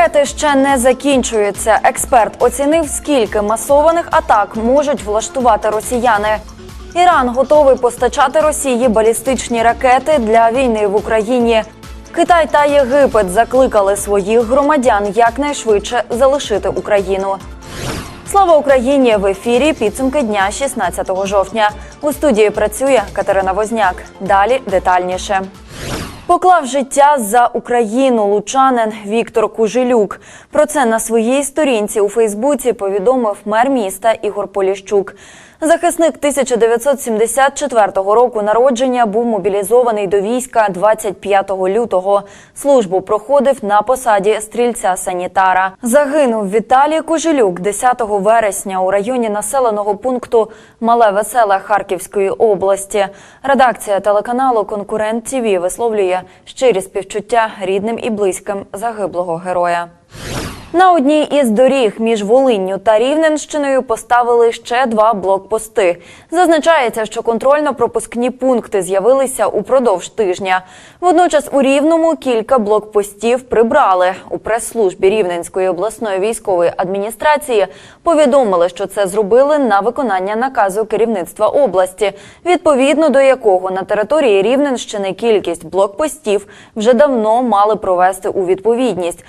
Ракети ще не закінчуються. Експерт оцінив, скільки масованих атак можуть влаштувати росіяни. Іран готовий постачати Росії балістичні ракети для війни в Україні. Китай та Єгипет закликали своїх громадян якнайшвидше залишити Україну. Слава Україні! В ефірі підсумки дня 16 жовтня. У студії працює Катерина Возняк. Далі детальніше. Поклав життя за Україну лучанин Віктор Кужилюк. Про це на своїй сторінці у Фейсбуці повідомив мер міста Ігор Поліщук. Захисник 1974 року народження був мобілізований до війська 25 лютого. Службу проходив на посаді стрільця-санітара. Загинув Віталій Кужилюк 10 вересня у районі населеного пункту Мале Веселе Харківської області. Редакція телеканалу Конкурент ТІВІ висловлює щирі співчуття рідним і близьким загиблого героя. На одній із доріг між Волинню та Рівненщиною поставили ще два блокпости. Зазначається, що контрольно-пропускні пункти з'явилися упродовж тижня. Водночас у Рівному кілька блокпостів прибрали. У прес-службі Рівненської обласної військової адміністрації повідомили, що це зробили на виконання наказу керівництва області, відповідно до якого на території Рівненщини кількість блокпостів вже давно мали провести у відповідність,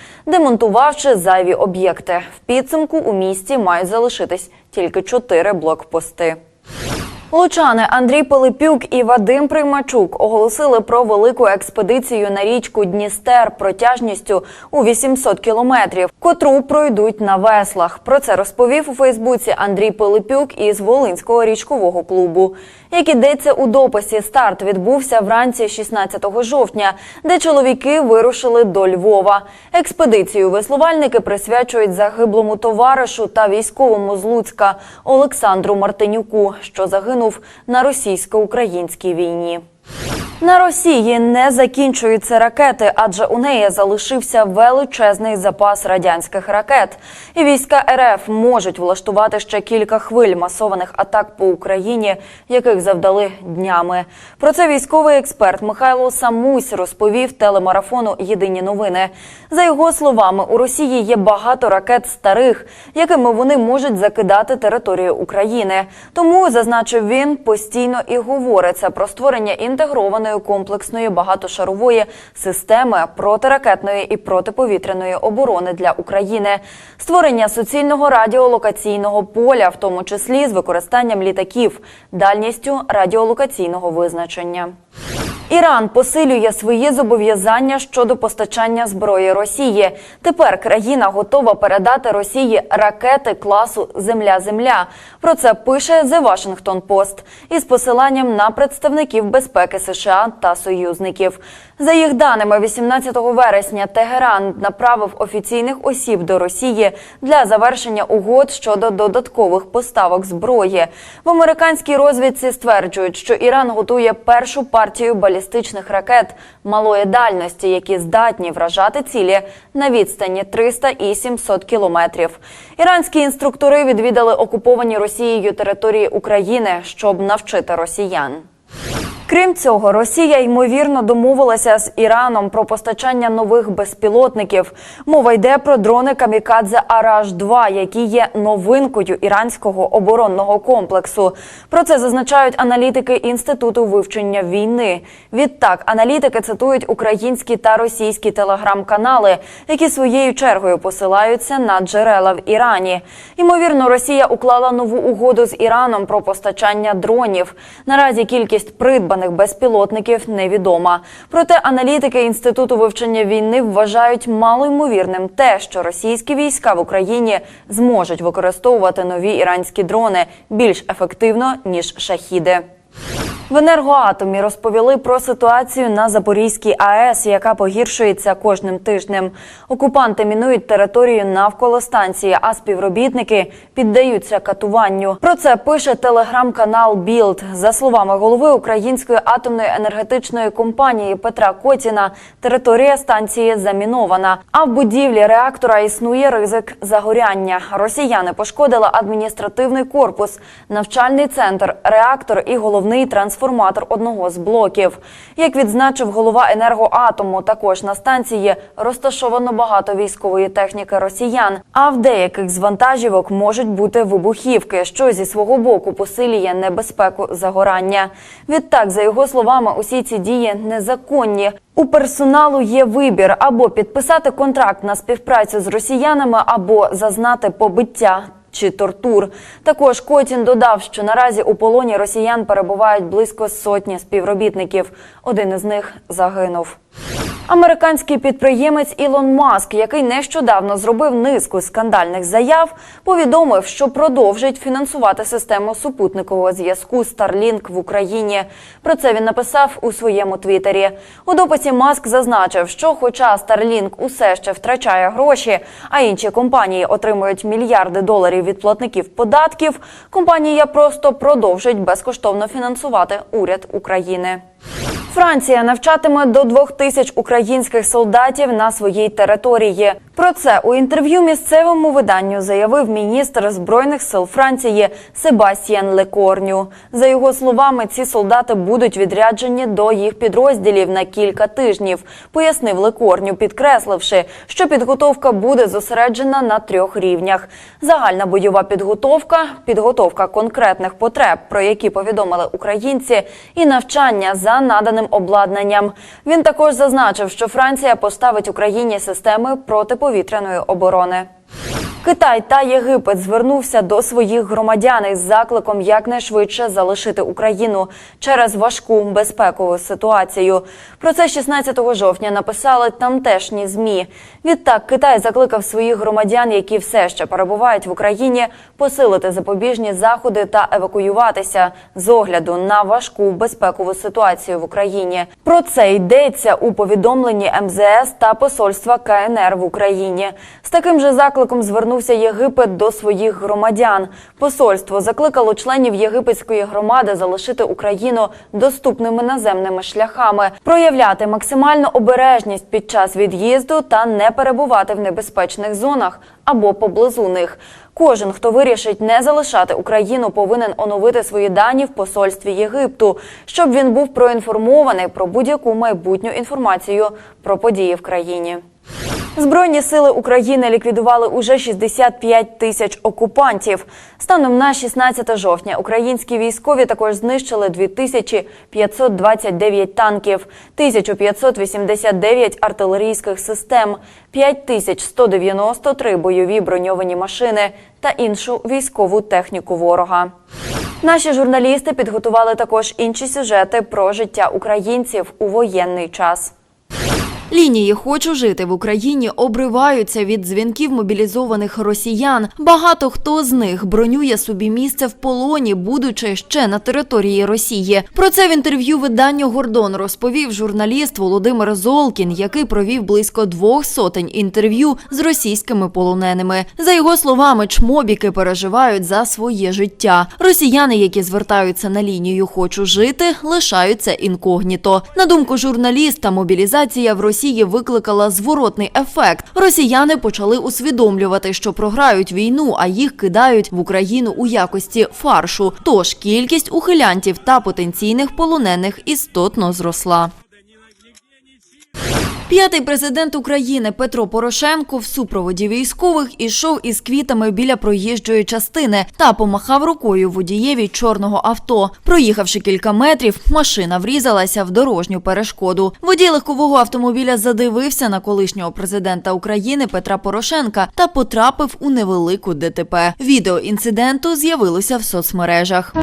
демонтувавши зайві об'єкти. В підсумку у місті мають залишитись тільки чотири блокпости. Лучани Андрій Пилипюк і Вадим Приймачук оголосили про велику експедицію на річку Дністер протяжністю у 800 кілометрів, котру пройдуть на веслах. Про це розповів у Фейсбуці Андрій Пилипюк із Волинського річкового клубу. Як ідеться у дописі, старт відбувся вранці 16 жовтня, де чоловіки вирушили до Львова. Експедицію веслувальники присвячують загиблому товаришу та військовому з Луцька Олександру Мартинюку, що загинув на російсько-українській війні. На Росії не закінчуються ракети, адже у неї залишився величезний запас радянських ракет. І війська РФ можуть влаштувати ще кілька хвиль масованих атак по Україні, яких завдали днями. Про це військовий експерт Михайло Самусь розповів телемарафону Єдині новини. За його словами, у Росії є багато ракет старих, якими вони можуть закидати територію України. Тому зазначив він постійно і говориться про створення інтегрованої комплексної багатошарової системи протиракетної і протиповітряної оборони для України, створення суцільного радіолокаційного поля, в тому числі з використанням літаків, дальністю радіолокаційного визначення. Іран посилює свої зобов'язання щодо постачання зброї Росії. Тепер країна готова передати Росії ракети класу Земля-Земля. Про це пише The Washington Post із посиланням на представників безпеки США та союзників. За їх даними, 18 вересня Тегеран направив офіційних осіб до Росії для завершення угод щодо додаткових поставок зброї. В американській розвідці стверджують, що Іран готує першу партію балістичних ракет малої дальності, які здатні вражати цілі на відстані 300 і 700 кілометрів. Іранські інструктори відвідали окуповані Росією території України, щоб навчити росіян. Крім цього, Росія ймовірно домовилася з Іраном про постачання нових безпілотників. Мова йде про дрони Камікадзе Араш 2 які є новинкою іранського оборонного комплексу. Про це зазначають аналітики інституту вивчення війни. Відтак, аналітики цитують українські та російські телеграм-канали, які своєю чергою посилаються на джерела в Ірані. Ймовірно, Росія уклала нову угоду з Іраном про постачання дронів. Наразі кількість придбаних безпілотників невідома. Проте аналітики інституту вивчення війни вважають малоймовірним те, що російські війська в Україні зможуть використовувати нові іранські дрони більш ефективно ніж шахіди. В енергоатомі розповіли про ситуацію на Запорізькій АЕС, яка погіршується кожним тижнем. Окупанти мінують територію навколо станції, а співробітники піддаються катуванню. Про це пише телеграм-канал Білд. За словами голови Української атомної енергетичної компанії Петра Котіна, територія станції замінована. А в будівлі реактора існує ризик загоряння. Росіяни пошкодили адміністративний корпус, навчальний центр, реактор і головний трансформатор одного з блоків. Як відзначив голова енергоатому, також на станції розташовано багато військової техніки росіян. А в деяких з вантажівок можуть бути вибухівки, що зі свого боку посилює небезпеку загорання. Відтак, за його словами, усі ці дії незаконні. У персоналу є вибір або підписати контракт на співпрацю з росіянами, або зазнати побиття. Чи тортур також Котін додав, що наразі у полоні росіян перебувають близько сотні співробітників. Один із них загинув. Американський підприємець Ілон Маск, який нещодавно зробив низку скандальних заяв, повідомив, що продовжить фінансувати систему супутникового зв'язку Starlink в Україні. Про це він написав у своєму твіттері. У дописі Маск зазначив, що, хоча Starlink усе ще втрачає гроші, а інші компанії отримують мільярди доларів від платників податків, компанія просто продовжить безкоштовно фінансувати уряд України. Франція навчатиме до двох тисяч українських солдатів на своїй території. Про це у інтерв'ю місцевому виданню заявив міністр збройних сил Франції Себастьян Лекорню. За його словами, ці солдати будуть відряджені до їх підрозділів на кілька тижнів. Пояснив Лекорню, підкресливши, що підготовка буде зосереджена на трьох рівнях: загальна бойова підготовка, підготовка конкретних потреб, про які повідомили українці, і навчання за наданим обладнанням. Він також зазначив, що Франція поставить Україні системи протиповітряної оборони. Китай та Єгипет звернувся до своїх громадян із закликом якнайшвидше залишити Україну через важку безпекову ситуацію. Про це 16 жовтня написали тамтешні змі. Відтак Китай закликав своїх громадян, які все ще перебувають в Україні, посилити запобіжні заходи та евакуюватися з огляду на важку безпекову ситуацію в Україні. Про це йдеться у повідомленні МЗС та посольства КНР в Україні. З таким же закликом звернувся Єгипет до своїх громадян. Посольство закликало членів єгипетської громади залишити Україну доступними наземними шляхами, проявляти максимальну обережність під час від'їзду та не перебувати в небезпечних зонах або поблизу них. Кожен, хто вирішить не залишати Україну, повинен оновити свої дані в посольстві Єгипту, щоб він був проінформований про будь-яку майбутню інформацію про події в країні. Збройні сили України ліквідували уже 65 тисяч окупантів. Станом на 16 жовтня українські військові також знищили 2529 танків, 1589 артилерійських систем, 5193 бойові броньовані машини та іншу військову техніку ворога. Наші журналісти підготували також інші сюжети про життя українців у воєнний час. Лінії хочу жити в Україні обриваються від дзвінків мобілізованих росіян. Багато хто з них бронює собі місце в полоні, будучи ще на території Росії. Про це в інтерв'ю виданню Гордон розповів журналіст Володимир Золкін, який провів близько двох сотень інтерв'ю з російськими полоненими. За його словами, чмобіки переживають за своє життя. Росіяни, які звертаються на лінію Хочу жити, лишаються інкогніто. На думку журналіста, мобілізація в Росії викликала зворотний ефект. Росіяни почали усвідомлювати, що програють війну, а їх кидають в Україну у якості фаршу. Тож кількість ухилянтів та потенційних полонених істотно зросла. П'ятий президент України Петро Порошенко в супроводі військових ішов із квітами біля проїжджої частини та помахав рукою водієві чорного авто. Проїхавши кілька метрів, машина врізалася в дорожню перешкоду. Водій легкового автомобіля задивився на колишнього президента України Петра Порошенка та потрапив у невелику ДТП. Відео інциденту з'явилося в соцмережах.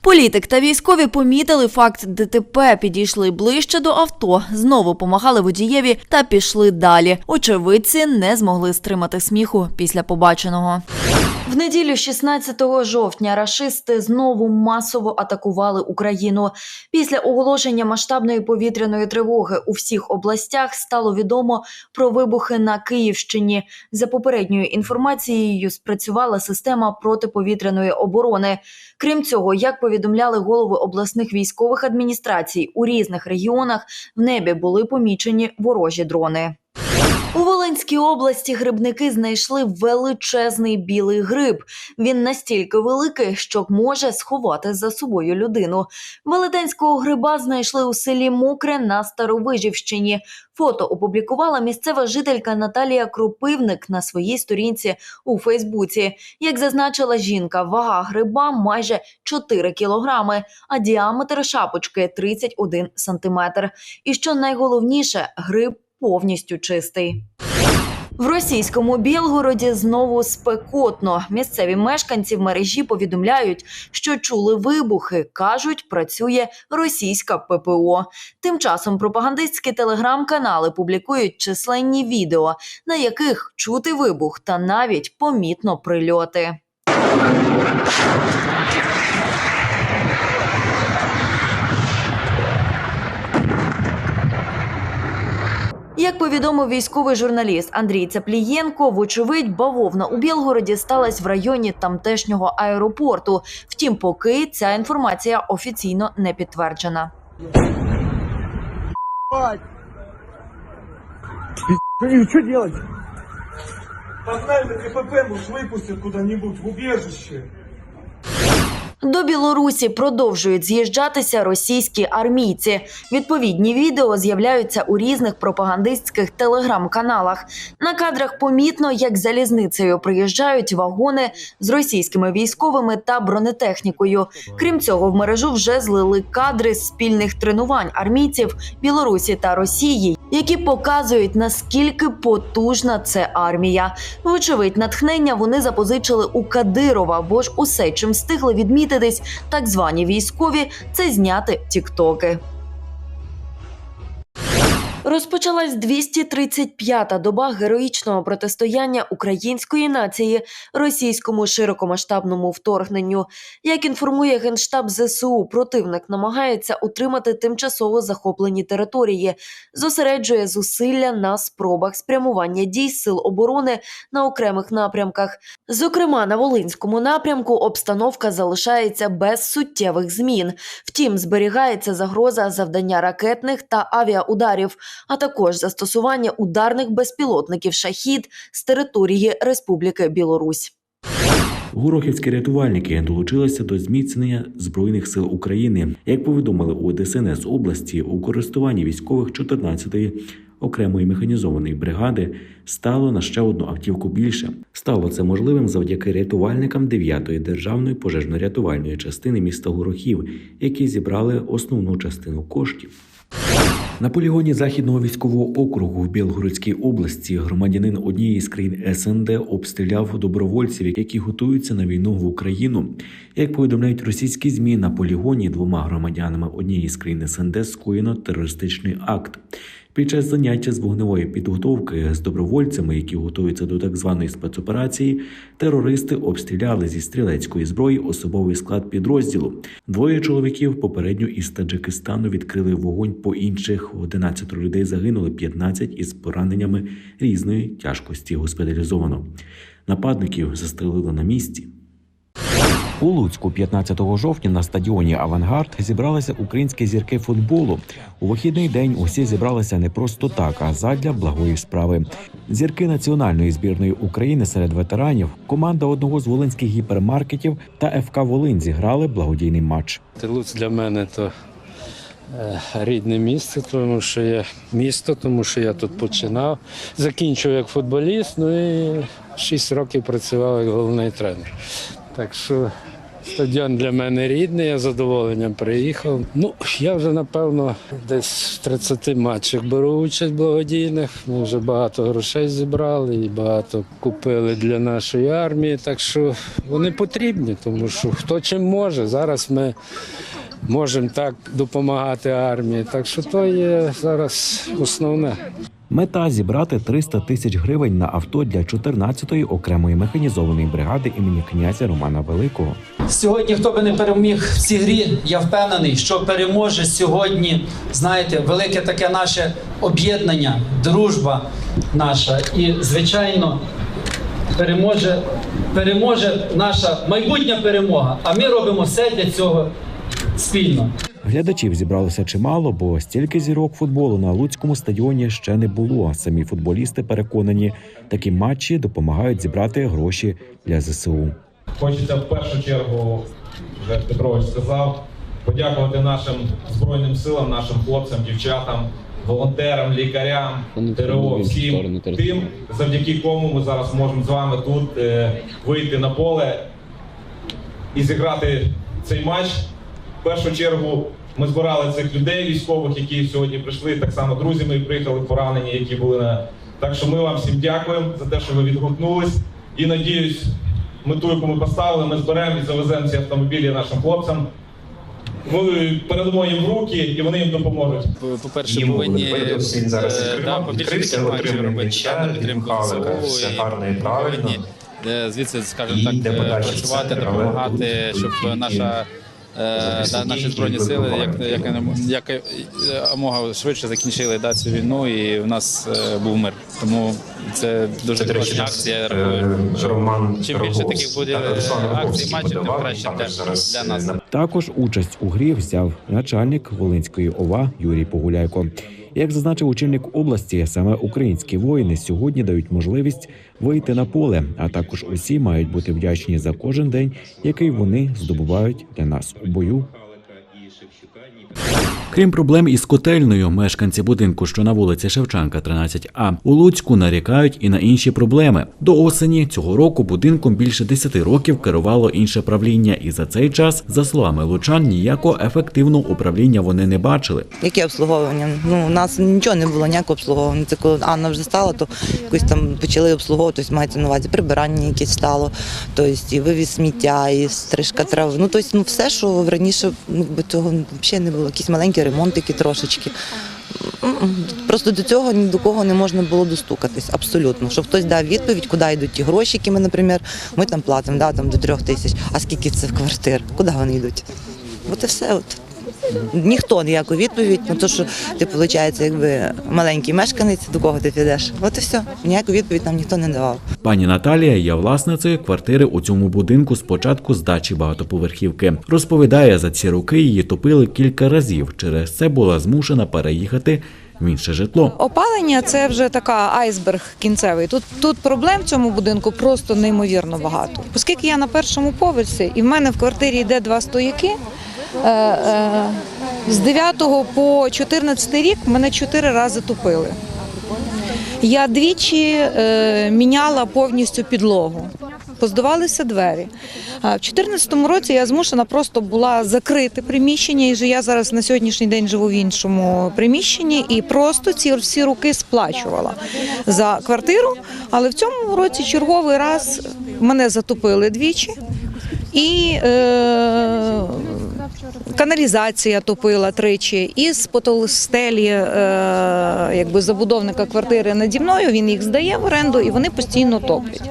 Політик та військові помітили факт ДТП, підійшли ближче до авто, знову помагали водієві та пішли далі. Очевидці не змогли стримати сміху після побаченого. В неділю 16 жовтня рашисти знову масово атакували Україну. Після оголошення масштабної повітряної тривоги у всіх областях стало відомо про вибухи на Київщині. За попередньою інформацією, спрацювала система протиповітряної оборони. Крім цього, як повідомляли голови обласних військових адміністрацій, у різних регіонах в небі були помічені ворожі дрони. У Волинській області грибники знайшли величезний білий гриб. Він настільки великий, що може сховати за собою людину. Велетенського гриба знайшли у селі Мокре на Старовижівщині. Фото опублікувала місцева жителька Наталія Кропивник на своїй сторінці у Фейсбуці. Як зазначила жінка, вага гриба майже 4 кілограми, а діаметр шапочки 31 сантиметр. І що найголовніше, гриб повністю чистий. В російському Білгороді знову спекотно. Місцеві мешканці в мережі повідомляють, що чули вибухи. кажуть, працює російська ППО. Тим часом пропагандистські телеграм-канали публікують численні відео, на яких чути вибух та навіть помітно прильоти. Як повідомив військовий журналіст Андрій Цаплієнко, вочевидь, бавовна у Білгороді сталася в районі тамтешнього аеропорту. Втім, поки ця інформація офіційно не підтверджена. Что делать? Погнали на КПП, может выпустят куда-нибудь в убежище. До Білорусі продовжують з'їжджатися російські армійці. Відповідні відео з'являються у різних пропагандистських телеграм-каналах. На кадрах помітно, як залізницею приїжджають вагони з російськими військовими та бронетехнікою. Крім цього, в мережу вже злили кадри спільних тренувань армійців Білорусі та Росії, які показують наскільки потужна це армія. Вочевидь, натхнення вони запозичили у Кадирова, бо ж усе, чим встигли відмітитись так звані військові, це зняти тіктоки. Розпочалась 235-та доба героїчного протистояння української нації російському широкомасштабному вторгненню. Як інформує генштаб ЗСУ, противник намагається утримати тимчасово захоплені території, зосереджує зусилля на спробах спрямування дій сил оборони на окремих напрямках. Зокрема, на Волинському напрямку обстановка залишається без суттєвих змін. Втім, зберігається загроза завдання ракетних та авіаударів, а також застосування ударних безпілотників шахід з території Республіки Білорусь. Горохівські рятувальники долучилися до зміцнення збройних сил України. Як повідомили у ДСНС області, у користуванні військових 14-ї окремої механізованої бригади стало на ще одну автівку більше. Стало це можливим завдяки рятувальникам 9-ї державної пожежно-рятувальної частини міста Горохів, які зібрали основну частину коштів. На полігоні західного військового округу в Білгородській області громадянин однієї з країн СНД обстріляв добровольців, які готуються на війну в Україну. Як повідомляють російські змі, на полігоні двома громадянами однієї з країн СНД скоєно терористичний акт. Під час заняття з вогневої підготовки з добровольцями, які готуються до так званої спецоперації, терористи обстріляли зі стрілецької зброї особовий склад підрозділу. Двоє чоловіків попередньо із Таджикистану відкрили вогонь по інших. 11 людей загинули, 15 із пораненнями різної тяжкості госпіталізовано. Нападників застрелили на місці. У Луцьку 15 жовтня на стадіоні Авангард зібралися українські зірки футболу. У вихідний день усі зібралися не просто так, а задля благої справи. Зірки національної збірної України серед ветеранів, команда одного з волинських гіпермаркетів та ФК Волинь зіграли благодійний матч. Луць для мене то е, рідне місце, тому що я місто, тому що я тут починав. Закінчив як футболіст, ну і 6 років працював як головний тренер. Так що стадіон для мене рідний, я задоволенням приїхав. Ну, я вже напевно десь в 30 матчах беру участь благодійних. Ми вже багато грошей зібрали і багато купили для нашої армії. Так що вони потрібні, тому що хто чим може. Зараз ми можемо так допомагати армії. Так що то є зараз основне. Мета зібрати 300 тисяч гривень на авто для 14-ї окремої механізованої бригади імені князя Романа Великого. Сьогодні, хто би не переміг в цій грі, я впевнений, що переможе сьогодні. Знаєте, велике таке наше об'єднання, дружба наша. І, звичайно, переможе, переможе наша майбутня перемога. А ми робимо все для цього спільно. Глядачів зібралося чимало, бо стільки зірок футболу на луцькому стадіоні ще не було. Самі футболісти переконані, такі матчі допомагають зібрати гроші для ЗСУ. Хочеться в першу чергу, вже Петрович сказав, подякувати нашим збройним силам, нашим хлопцям, дівчатам, волонтерам, лікарям, ТРО, всім тим, завдяки кому ми зараз можемо з вами тут е, вийти на поле і зіграти цей матч. В першу чергу ми збирали цих людей, військових, які сьогодні прийшли, так само друзі мої приїхали поранені, які були на. Так що ми вам всім дякуємо за те, що ви відгукнулись. І надіюсь, мету, яку ми поставили, ми зберемо і завеземо ці автомобілі нашим хлопцям. Ми передамо їм в руки і вони їм допоможуть. По-перше, повинні зараз е, побільше робити м'яча, на підтримку все гарно і правильно. е, звідси, скажімо так, е, працювати, допомагати, щоб наша да, наші збройні сили як, як, як, як мога швидше закінчили да, цю війну, і в нас е, був мир. Тому це дуже класна акція. Е. Роман Чим більше таких буде акцій, матчів, тим краще для, для е, нас. Також участь у грі взяв начальник Волинської ОВА Юрій Погуляйко. Як зазначив очільник області, саме українські воїни сьогодні дають можливість вийти на поле, а також усі мають бути вдячні за кожен день, який вони здобувають для нас у бою. Крім проблем із котельною, мешканці будинку, що на вулиці Шевченка, 13А, у Луцьку нарікають і на інші проблеми. До осені цього року будинком більше 10 років керувало інше правління, і за цей час, за словами лучан, ніякого ефективного управління вони не бачили. Яке обслуговування? Ну, у нас нічого не було, ніякого обслуговування. Це коли Анна вже стала, то якось там почали обслуговувати, тобто мається на увазі прибирання якесь стало, тобто і вивіз сміття, і стрижка трав. Ну, тобто, ну, все, що раніше ну, цього взагалі не було. Якісь маленькі ремонтики трошечки. Просто до цього ні до кого не можна було достукатись, абсолютно. Щоб хтось дав відповідь, куди йдуть ті гроші, які ми, наприклад, ми там платимо да, там, до трьох тисяч. А скільки це в квартир? Куди вони йдуть? От і все. От. Ніхто ніяку відповідь на те, що ти, виходить, якби маленький мешканець, до кого ти підеш. От і все. Ніяку відповідь нам ніхто не давав. Пані Наталія є власницею квартири у цьому будинку з початку здачі багатоповерхівки. Розповідає, за ці роки її топили кілька разів. Через це була змушена переїхати в інше житло. Опалення це вже така айсберг кінцевий. Тут тут проблем в цьому будинку просто неймовірно багато. Оскільки я на першому поверсі, і в мене в квартирі йде два стояки. Е, е, З 9 по 14 рік мене чотири рази топили. Я двічі е, міняла повністю підлогу. Поздавалися двері. А в 2014 році я змушена просто була закрити приміщення, і я зараз на сьогоднішній день живу в іншому приміщенні і просто ці всі роки сплачувала за квартиру. Але в цьому році черговий раз мене затопили двічі. І е, каналізація топила тричі, і з потолстелі е, якби забудовника квартири наді мною він їх здає в оренду і вони постійно топлять.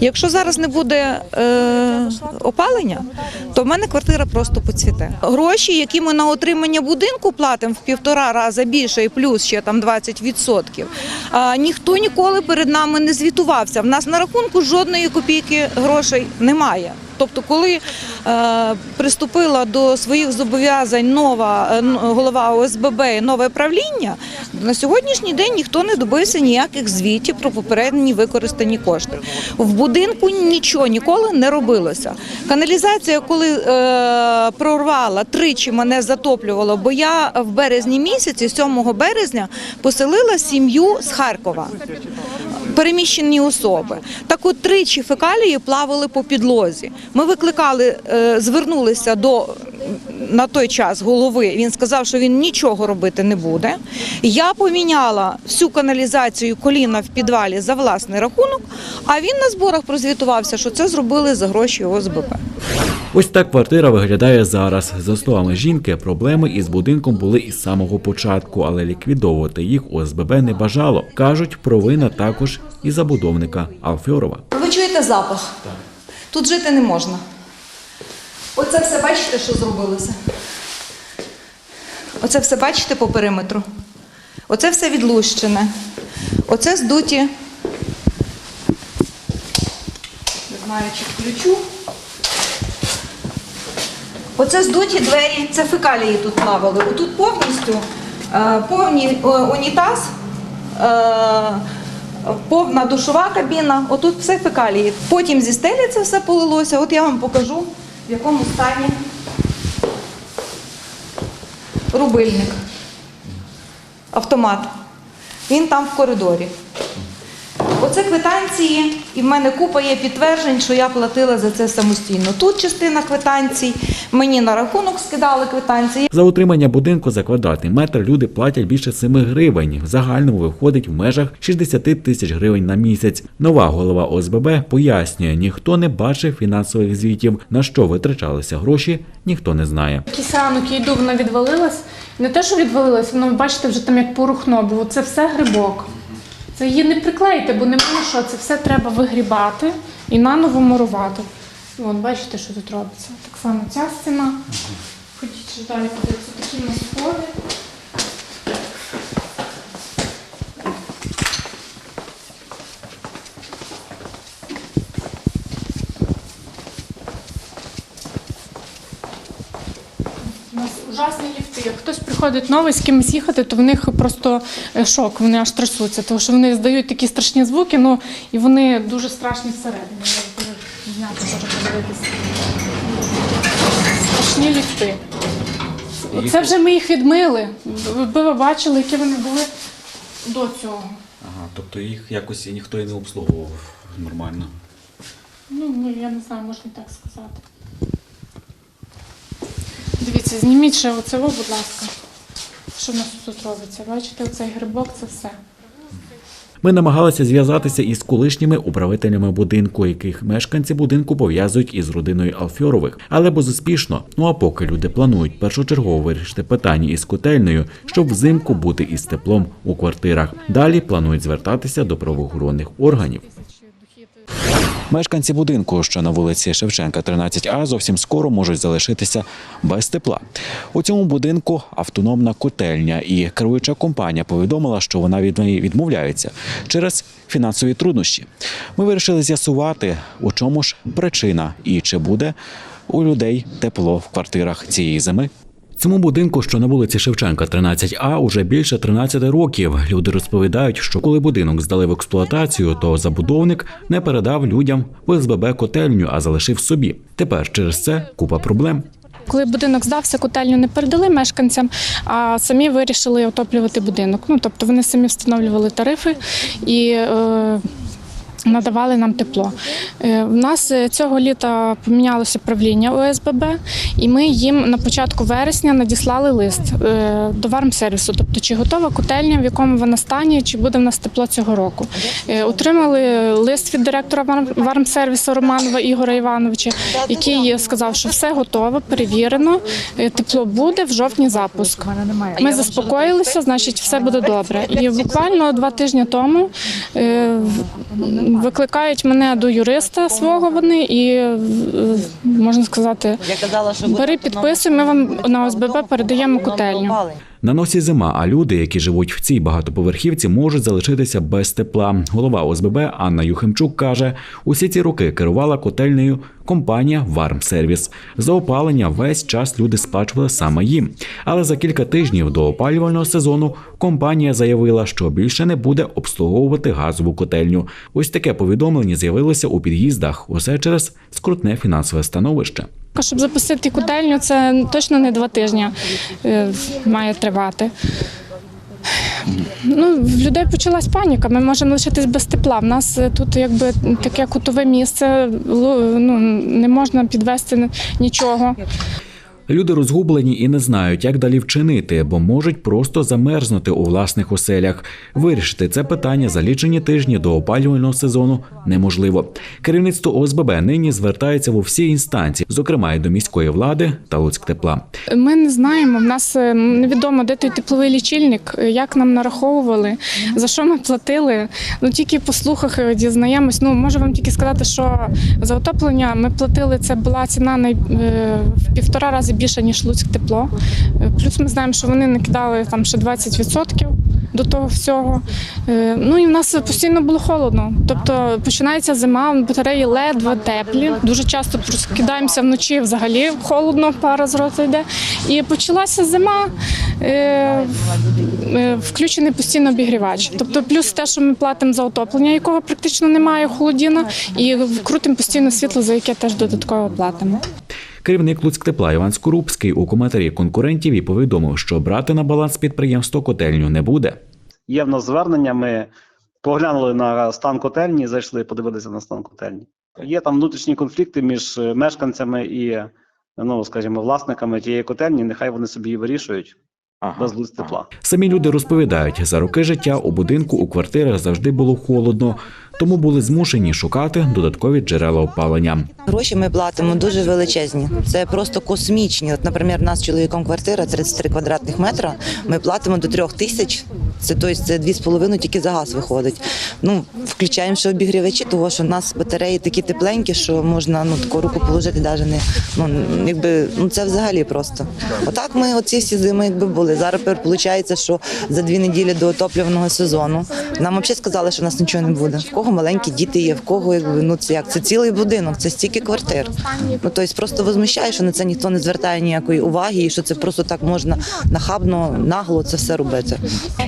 Якщо зараз не буде е, опалення, то в мене квартира просто поцвіте. Гроші, які ми на отримання будинку платимо в півтора рази більше, і плюс ще там 20%, а, ніхто ніколи перед нами не звітувався. В нас на рахунку жодної копійки грошей немає. Тобто, коли приступила до своїх зобов'язань нова е, голова ОСББ і нове правління, на сьогоднішній день ніхто не добився ніяких звітів про попередні використані кошти. В будинку нічого ніколи не робилося. Каналізація, коли е, прорвала, тричі мене затоплювало, бо я в березні місяці, 7 березня, поселила сім'ю з Харкова переміщені особи. Так от тричі фекалії плавали по підлозі. Ми викликали, е, звернулися до на той час голови. Він сказав, що він нічого робити не буде. Я поміняла всю каналізацію коліна в підвалі за власний рахунок. А він на зборах прозвітувався, що це зробили за гроші ОСББ. Ось так квартира виглядає зараз. За словами жінки, проблеми із будинком були із самого початку, але ліквідовувати їх ОСББ не бажало. кажуть, провина також і забудовника Алфьорова. Ви чуєте запах? Тут жити не можна. Оце все бачите, що зробилося? Оце все бачите по периметру? Оце все відлущене. Оце здуті. Не знаю, чи включу. Оце здуті двері, це фекалії тут плавали. Отут повністю е, повний е, унітаз, е, повна душова кабіна, отут все фекалії. Потім зі стелі це все полилося. От я вам покажу, в якому стані рубильник, автомат. Він там в коридорі. Оце квитанції, і в мене купа є підтверджень, що я платила за це самостійно. Тут частина квитанцій, мені на рахунок скидали квитанції. За утримання будинку за квадратний метр люди платять більше 7 гривень. В загальному виходить в межах 60 тисяч гривень на місяць. Нова голова ОСББ пояснює, ніхто не бачив фінансових звітів, на що витрачалися гроші, ніхто не знає. Якийсь ранок я йду, вона відвалилась. Не те, що відвалилась, воно, бачите, вже там як порухно, бо це все грибок. Її не приклеїти, бо немає що, це все треба вигрібати і наново мурувати. От, бачите, що тут робиться. Так само ця стіна. Ходіть ще далі, подивіться, такі у нас сходи. У нас ліфти. Як хтось приходить новий з кимось їхати, то в них просто е, шок, вони аж трясуться, тому що вони здають такі страшні звуки, ну і вони дуже страшні всередині. Я подивитися. Страшні ліфти. Це вже ми їх відмили. Ви ви бачили, які вони були до цього. Ага, тобто їх якось ніхто і не обслуговував нормально. Ну, ну, я не знаю, можна так сказати. Дивіться, зніміть ще оце, будь ласка. Що в нас тут робиться? Бачите, оцей грибок це все. Ми намагалися зв'язатися із колишніми управителями будинку, яких мешканці будинку пов'язують із родиною Алфьорових, але безуспішно. Ну а поки люди планують першочергово вирішити питання із котельнею, щоб взимку бути із теплом у квартирах. Далі планують звертатися до правоохоронних органів. Мешканці будинку, що на вулиці Шевченка, 13А, зовсім скоро можуть залишитися без тепла. У цьому будинку автономна котельня, і керуюча компанія повідомила, що вона від неї відмовляється через фінансові труднощі. Ми вирішили з'ясувати, у чому ж причина і чи буде у людей тепло в квартирах цієї зими. Цьому будинку, що на вулиці Шевченка, 13А, уже більше 13 років. Люди розповідають, що коли будинок здали в експлуатацію, то забудовник не передав людям в ОСББ котельню, а залишив собі. Тепер через це купа проблем. Коли будинок здався, котельню не передали мешканцям, а самі вирішили отоплювати будинок. Ну тобто вони самі встановлювали тарифи і. Е, Надавали нам тепло. Е, В нас е, цього літа помінялося правління ОСББ, і ми їм на початку вересня надіслали лист е, до вармсервісу, тобто чи готова котельня, в якому вона стані, чи буде в нас тепло цього року. Е, Отримали лист від директора варм- вармсервісу Романова Ігора Івановича, який сказав, що все готово, перевірено, е, тепло буде в жовтні запуск. Ми заспокоїлися, значить, все буде добре. І буквально два тижні тому е, викликають мене до юриста свого вони і е, можна сказати, бери підписуй, ми вам на ОСББ передаємо котельню. На носі зима, а люди, які живуть в цій багатоповерхівці, можуть залишитися без тепла. Голова ОСББ Анна Юхимчук каже: усі ці роки керувала котельнею компанія Вармсервіс. За опалення весь час люди сплачували саме їм. Але за кілька тижнів до опалювального сезону компанія заявила, що більше не буде обслуговувати газову котельню. Ось таке повідомлення з'явилося у під'їздах. Усе через скрутне фінансове становище. Щоб запустити котельню, це точно не два тижні е, має тривати. Ну, в людей почалась паніка. Ми можемо лишитись без тепла. В нас е, тут якби таке кутове місце, ну, не можна підвести нічого. Люди розгублені і не знають, як далі вчинити, бо можуть просто замерзнути у власних оселях. Вирішити це питання за лічені тижні до опалювального сезону неможливо. Керівництво ОСББ нині звертається в усі інстанції, зокрема і до міської влади та Луцьктепла. Ми не знаємо. В нас е, невідомо, де той тепловий лічильник, як нам нараховували, за що ми платили. Ну тільки по слухах е, дізнаємось. Ну можу вам тільки сказати, що за отоплення ми платили. Це була ціна е, в півтора рази більше ніж Луцьк тепло. Е, Плюс ми знаємо, що вони накидали там ще 20% до того всього. Е, Ну і в нас постійно було холодно. Тобто починається зима, батареї ледве теплі. Дуже часто прокидаємося вночі взагалі холодно, пара з рота йде. І почалася зима. е, Включений постійно обігрівач. Тобто, плюс те, що ми платимо за отоплення, якого практично немає холодіна, і крутимо постійно світло, за яке теж додатково платимо. Керівник Луцьктепла Іван Скорубський у коментарі конкурентів і повідомив, що брати на баланс підприємство котельню не буде. Є в нас звернення. Ми поглянули на стан котельні, зайшли, подивилися на стан котельні. Є там внутрішні конфлікти між е, мешканцями і, ну скажімо, власниками тієї котельні. Нехай вони собі її вирішують без Луцьтепла. Самі люди розповідають, за роки життя у будинку у квартирах завжди було холодно, тому були змушені шукати додаткові джерела опалення. Гроші ми платимо дуже величезні. Це просто космічні. От, наприклад, у нас чоловіком квартира 33 квадратних метра. Ми платимо до трьох тисяч. Це тобто це дві з половиною тільки за газ виходить. Ну включаємо ще обігрівачі, того що у нас батареї такі тепленькі, що можна ну таку руку положити, навіть не ну якби ну це взагалі просто. Отак ми оці всі зими якби були. Зараз виходить, що за дві неділі до отоплюваного сезону нам взагалі сказали, що у нас нічого не буде. В кого маленькі діти є, в кого якби ну це як це цілий будинок, це стільки квартир. Ну тобто просто возмущає, що на це ніхто не звертає ніякої уваги, і що це просто так можна нахабно, нагло це все робити.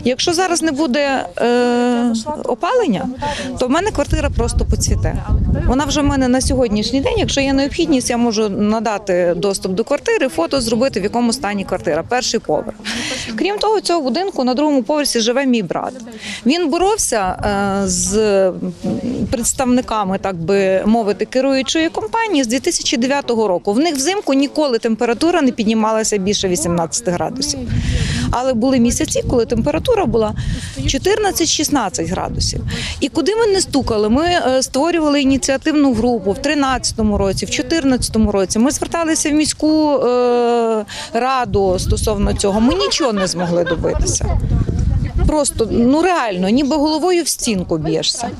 Якщо зараз не буде е, опалення, то в мене квартира просто поцвіте. Вона вже в мене на сьогоднішній день. Якщо є необхідність, я можу надати доступ до квартири, фото зробити, в якому стані квартира, перший поверх. Крім того, цього будинку на другому поверсі живе мій брат. Він боровся е, з представниками, так би мовити, керуючої компанії з 2009 року. В них взимку ніколи температура не піднімалася більше 18 градусів. Але були місяці, коли температура була 14-16 градусів. І куди ми не стукали? Ми е, створювали ініціативну групу в 13-му році, в 14-му році. Ми зверталися в міську е, раду стосовно цього. Ми нічого не змогли добитися. Просто ну реально, ніби головою в стінку б'єшся.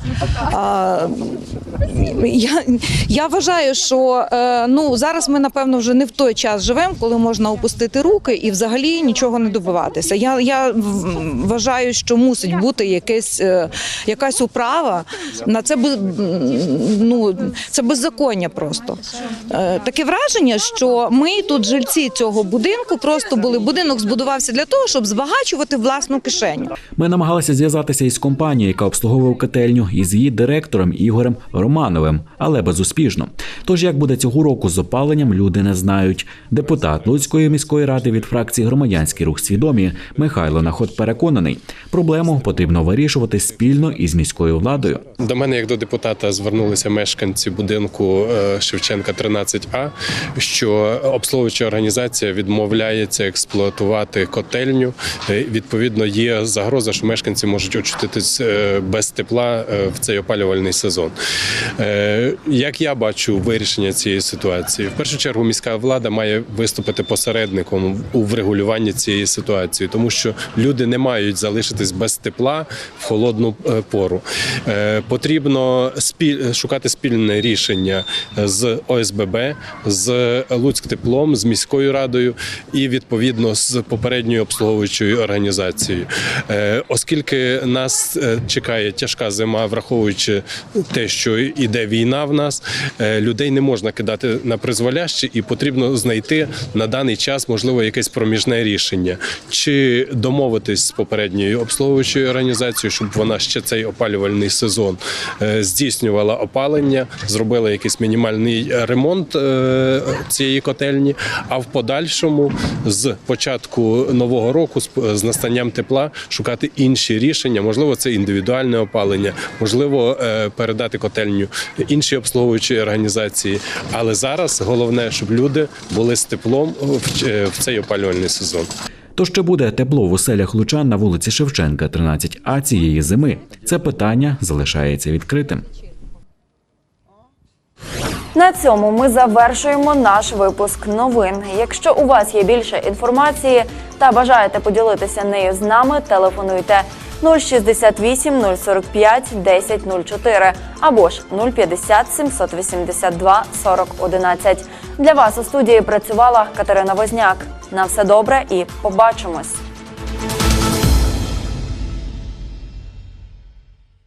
Я, я вважаю, що е, ну зараз ми напевно вже не в той час живемо, коли можна опустити руки і взагалі нічого не добиватися. Я, я вважаю, що мусить бути якесь, е, якась управа на це ну, це беззаконня просто. Е, таке враження, що ми тут жильці цього будинку просто були. Будинок збудувався для того, щоб збагачувати власну кишеню. Ми намагалися зв'язатися із компанією, яка обслуговує котельню, із її директором Ігорем Романовим, але безуспішно. Тож як буде цього року з опаленням, люди не знають. Депутат Луцької міської ради від фракції Громадянський рух свідомі Михайло Наход переконаний, проблему потрібно вирішувати спільно із міською владою. До мене, як до депутата, звернулися мешканці будинку е, Шевченка 13А, що обслуговуюча організація відмовляється експлуатувати котельню. Е, Відповідно, є загроза, що мешканці можуть очутитись е, без тепла в цей опалювальний сезон. Е, Як я бачу вирішення цієї ситуації, в першу чергу міська влада має виступити посередником у врегулюванні цієї ситуації, тому що люди не мають залишитись без тепла в холодну е, пору. Е, Потрібно шукати спільне рішення з ОСББ, з Луцьктеплом, з міською радою і відповідно з попередньою обслуговуючою організацією. Оскільки нас чекає тяжка зима, враховуючи те, що іде війна в нас, е, людей не можна кидати на призволяще, і потрібно знайти на даний час можливо якесь проміжне рішення, чи домовитись з попередньою обслуговуючою організацією, щоб вона ще цей опалювальний сезон е, здійснювала опалення, зробила якийсь мінімальний ремонт е, цієї котельні. А в подальшому з початку нового року, з- настанням тепла, шукати інші рішення. Можливо, це індивідуальне опалення, можливо, передати котельню іншій обслуговуючій організації. Але зараз головне, щоб люди були з теплом в в цей опалювальний сезон. То ще буде тепло в оселях лучан на вулиці Шевченка, 13А цієї зими. Це питання залишається відкритим. На цьому ми завершуємо наш випуск новин. Якщо у вас є більше інформації та бажаєте поділитися нею з нами, телефонуйте 068 045 1004 або ж 050 782 40 11. Для вас у студії працювала Катерина Возняк. На все добре і побачимось.